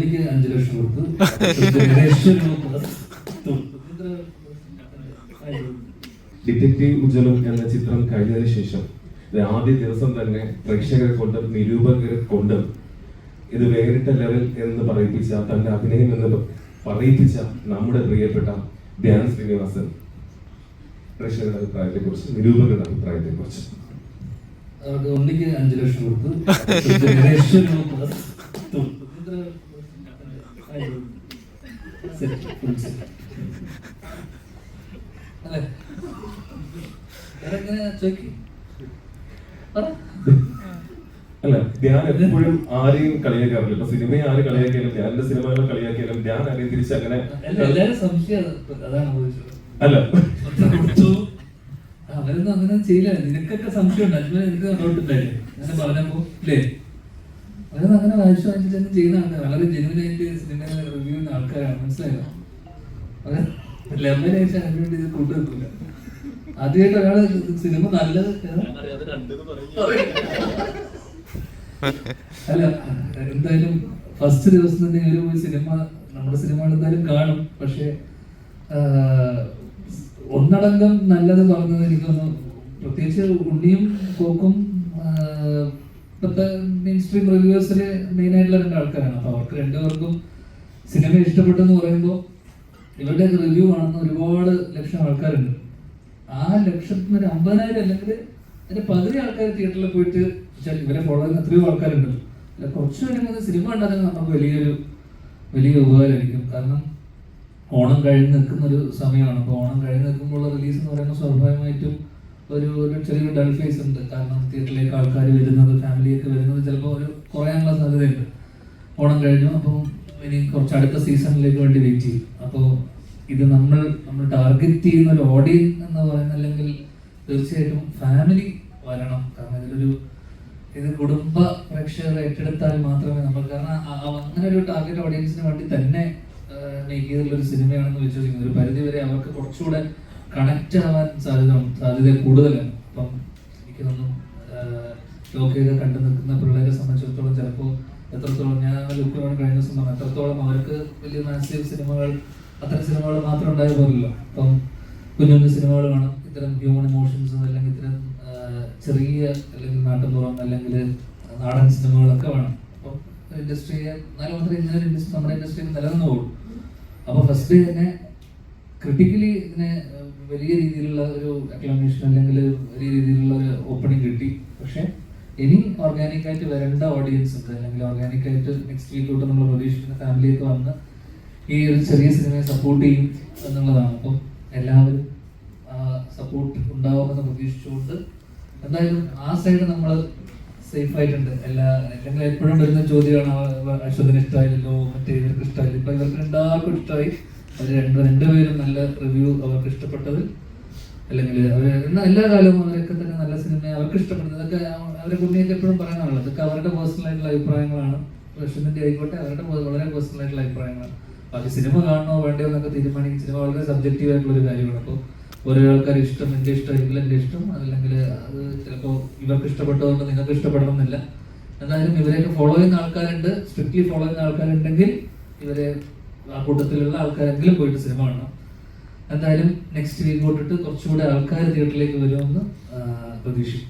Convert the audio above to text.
ഉണ്ണിക്ക് അഞ്ചു ലക്ഷം കൊടുത്തു. ഡിറ്റക്റ്റീവ് ഉജ്ജ്വലം എന്ന ചിത്രം കഴിഞ്ഞതിന് ശേഷം ആദ്യ ദിവസം തന്നെ പ്രേക്ഷകരെ കൊണ്ടും നിരൂപകരെ കൊണ്ടും ഇത് വേറിട്ട ലെവൽ എന്ന് പറയിപ്പിച്ച തന്റെ അഭിനയം എന്ന് പറയിപ്പിച്ച നമ്മുടെ പ്രിയപ്പെട്ട ധ്യാൻ ശ്രീനിവാസൻ. പ്രേക്ഷകരുടെ അഭിപ്രായത്തെ കുറിച്ച് നിരൂപകരുടെ അഭിപ്രായത്തെ കുറിച്ച് ഒന്നിക്ക് അഞ്ചു ലക്ഷം കൊടുത്തു. അല്ലേ ധ്യാൻ എപ്പോഴും ആരെയും കളിയാക്കാറില്ല. ഇപ്പൊ സിനിമയെ ആര് കളിയാക്കിയാലും ധ്യാനിന്റെ സിനിമകളെ കളിയാക്കിയാലും ഞാൻ ആരെയും തിരിച്ച് അങ്ങനെ അല്ല. അവരൊന്നും അങ്ങനെ ചെയ്യില്ല. നിനക്കൊക്കെ സംശയം ഉണ്ട് അജ്മൽ എനിക്ക് കണ്ടോട്ടുണ്ടായില്ലേ അങ്ങനെ പറഞ്ഞപ്പോ ഇല്ലേ? അവരൊന്നും അങ്ങനെ വായിച്ചു വായിച്ചിട്ട് തന്നെ ആൾക്കാർ വളരെ ജെനുവിനായിട്ട് സിനിമ റിവ്യൂ ചെയ്യുന്ന ആൾക്കാരാണ്. മനസ്സിലായോ? അവർ ലെമനായിട്ട് അതിന് വേണ്ടി ഇത് കൂട്ടുവെക്കില്ല ആദ്യമായിട്ട് ഒരാൾ സിനിമ നല്ലത്? അല്ല എന്തായാലും ഫസ്റ്റ് ദിവസം തന്നെ ഒരു സിനിമ നമ്മുടെ സിനിമ എന്തായാലും കാണും. പക്ഷെ ഒന്നടങ്കം നല്ലത് പറഞ്ഞത് എനിക്കൊന്ന് പ്രത്യേകിച്ച് ഉണ്ണിയും കോക്കും ഇപ്പോഴത്തെ മെയിൻ സ്ട്രീം മെയിൻ ആയിട്ടുള്ള രണ്ട് ആൾക്കാരാണ്. അപ്പൊ അവർക്ക് രണ്ടുപേർക്കും സിനിമ ഇഷ്ടപ്പെട്ടെന്ന് പറയുമ്പോൾ ഇവരുടെ റിവ്യൂ കാണുന്ന ഒരുപാട് ലക്ഷം ആൾക്കാരുണ്ട്. ആ ലക്ഷത്തിന് ഒരു അമ്പതിനായിരം അല്ലെങ്കിൽ അതിന്റെ പകുതി ആൾക്കാർ തിയേറ്ററിൽ പോയിട്ട് ഇവരെ ഫോളോ ചെയ്യുന്ന എത്രയോ ആൾക്കാരുണ്ട്. അല്ല കുറച്ച് സിനിമ ഉണ്ടാകുന്ന നമുക്ക് വലിയൊരു വലിയ ഉപകാരമായിരിക്കും. കാരണം ഓണം കഴിഞ്ഞ് നിൽക്കുന്ന ഒരു സമയമാണ്. അപ്പോൾ ഓണം കഴിഞ്ഞ് നിൽക്കുമ്പോൾ റിലീസ് എന്ന് പറയുമ്പോൾ സ്വാഭാവികമായിട്ടും ഒരു ചെറിയൊരു ഡൾ ഫേസ് ഉണ്ട്. കാരണം തിയേറ്ററിലേക്ക് ആൾക്കാർ വരുന്നത് ഫാമിലിയൊക്കെ വരുന്നത് ചിലപ്പോൾ ഒരു കുറയാനുള്ള സാധ്യതയുണ്ട്. ഓണം കഴിഞ്ഞു അപ്പോൾ ഇനി കുറച്ച് അടുത്ത സീസണിലേക്ക് വേണ്ടി വെയിറ്റ് ചെയ്യും. അപ്പോൾ ഇത് നമ്മൾ നമ്മൾ ടാർഗറ്റ് ചെയ്യുന്ന ഒരു ഓഡിയൻസ് എന്ന് പറയുന്ന അല്ലെങ്കിൽ തീർച്ചയായിട്ടും ഫാമിലി വരണം. കാരണം ഇതിലൊരു ഇത് കുടുംബ പ്രേക്ഷകർ ഏറ്റെടുത്താൽ മാത്രമേ നമ്മൾ കാരണം അങ്ങനെ ഒരു ടാർഗറ്റ് ഓഡിയൻസിന് വേണ്ടി തന്നെ മേക്ക് ചെയ്തിട്ടുള്ള ഒരു സിനിമയാണെന്ന് വിശ്വസിക്കുന്നു. ഒരു പരിധി വരെ അവർക്ക് കുറച്ചുകൂടെ കണക്ട് ആവാൻ സാധ്യത സാധ്യത കൂടുതലാണ്. അപ്പം എനിക്ക് തോന്നുന്നു ലോകയൊക്കെ കണ്ടു നിൽക്കുന്ന പിള്ളേരെ സംബന്ധിച്ചിടത്തോളം ചിലപ്പോൾ എത്രത്തോളം ഞാൻ ലുക്കിനോട് കഴിഞ്ഞ ദിവസം പറഞ്ഞു എത്രത്തോളം അവർക്ക് വലിയ മാസീവ് സിനിമകൾ അത്തരം സിനിമകൾ മാത്രം ഉണ്ടായ പോലല്ലോ അപ്പം കുഞ്ഞു കുഞ്ഞു സിനിമകൾ കാണും. ഇത്തരം ഹ്യൂമൻ ഇമോഷൻസ് അല്ലെങ്കിൽ ഇത്തരം ചെറിയ അല്ലെങ്കിൽ നാട്ടുപുറം അല്ലെങ്കിൽ നാടൻ സിനിമകളൊക്കെ വേണം. അപ്പം ഇൻഡസ്ട്രിയെ എന്നാലും മാത്രമേ ഇങ്ങനെ ഇൻഡസ്ട്രി നമ്മുടെ ഇൻഡസ്ട്രിയിൽ നിലനിന്ന് പോകുള്ളൂ അപ്പോൾ ഫസ്റ്റ് തന്നെ ക്രിട്ടിക്കലി ഇതിന് വലിയ രീതിയിലുള്ള ഒരു അക്ലമേഷൻ അല്ലെങ്കിൽ വലിയ രീതിയിലുള്ള ഒരു ഓപ്പണിംഗ് കിട്ടി. പക്ഷേ ഇനി ഓർഗാനിക് ആയിട്ട് വരേണ്ട ഓഡിയൻസ് ഉണ്ട്. അല്ലെങ്കിൽ ഓർഗാനിക് ആയിട്ട് നെക്സ്റ്റ് വീക്ക് തൊട്ട് നമ്മൾ പ്രതീക്ഷിക്കുന്ന ഫാമിലിയൊക്കെ വന്ന് ഈ ഒരു ചെറിയ സിനിമയെ സപ്പോർട്ട് ചെയ്യും എന്നുള്ളതാണ്. അപ്പം എല്ലാവരും സപ്പോർട്ട് ഉണ്ടാവുമെന്ന് പ്രതീക്ഷിച്ചുകൊണ്ട് എന്തായാലും ആ സൈഡ് നമ്മൾ സേഫ് ആയിട്ടുണ്ട്. എല്ലാ അല്ലെങ്കിൽ എപ്പോഴും വരുന്ന ചോദ്യമാണ് അശ്വതിന് ഇഷ്ടമായില്ലല്ലോ മറ്റേ ഇവർക്ക് ഇഷ്ടമായില്ല ഇപ്പൊ ഇവർക്ക് രണ്ടാൾക്കും ഇഷ്ടമായി അവർ രണ്ട് രണ്ടുപേരും നല്ല റിവ്യൂ അവർക്ക് ഇഷ്ടപ്പെട്ടത് അല്ലെങ്കിൽ അവർ എല്ലാ കാലവും അവരൊക്കെ തന്നെ നല്ല സിനിമ അവർക്ക് ഇഷ്ടപ്പെടുന്നത്. അതൊക്കെ അവ- അവരെ കുട്ടിയൊക്കെ എപ്പോഴും പറയാനുള്ളത് അതൊക്കെ അവരുടെ പേഴ്സണൽ ആയിട്ടുള്ള അഭിപ്രായങ്ങളാണ്. പ്രശ്നത്തിന്റെ ആയിക്കോട്ടെ അവരുടെ വളരെ പേഴ്സണൽ ആയിട്ടുള്ള അഭിപ്രായങ്ങളാണ്. ബാക്കി സിനിമ കാണണോ വേണ്ടയോ എന്നൊക്കെ തീരുമാനിക്കുന്ന സിനിമ വളരെ സബ്ജക്റ്റീവ് ആയിട്ടുള്ള ഒരു കാര്യമാണ്. അപ്പോൾ ഓരോ ആൾക്കാർ ഇഷ്ടം എന്റെ ഇഷ്ടമായിരിക്കില്ല എന്റെ ഇഷ്ടം. അതല്ലെങ്കിൽ അത് ചിലപ്പോൾ ഇവർക്ക് ഇഷ്ടപ്പെട്ടതുകൊണ്ട് നിങ്ങൾക്ക് ഇഷ്ടപ്പെടണം എന്നില്ല എന്തായാലും ഇവരെയൊക്കെ ഫോളോ ചെയ്യുന്ന ആൾക്കാരുണ്ട്. സ്ട്രിക്ട്ലി ഫോളോ ചെയ്യുന്ന ആൾക്കാരുണ്ടെങ്കിൽ ഇവരെ ആ കൂട്ടത്തിലുള്ള ആൾക്കാരെങ്കിലും പോയിട്ട് സിനിമ കാണണം. എന്തായാലും നെക്സ്റ്റ് വീക്ക് തൊട്ടിട്ട് കുറച്ചുകൂടെ ആൾക്കാർ തിയേറ്ററിലേക്ക് വരുമെന്ന് പ്രതീക്ഷിക്കും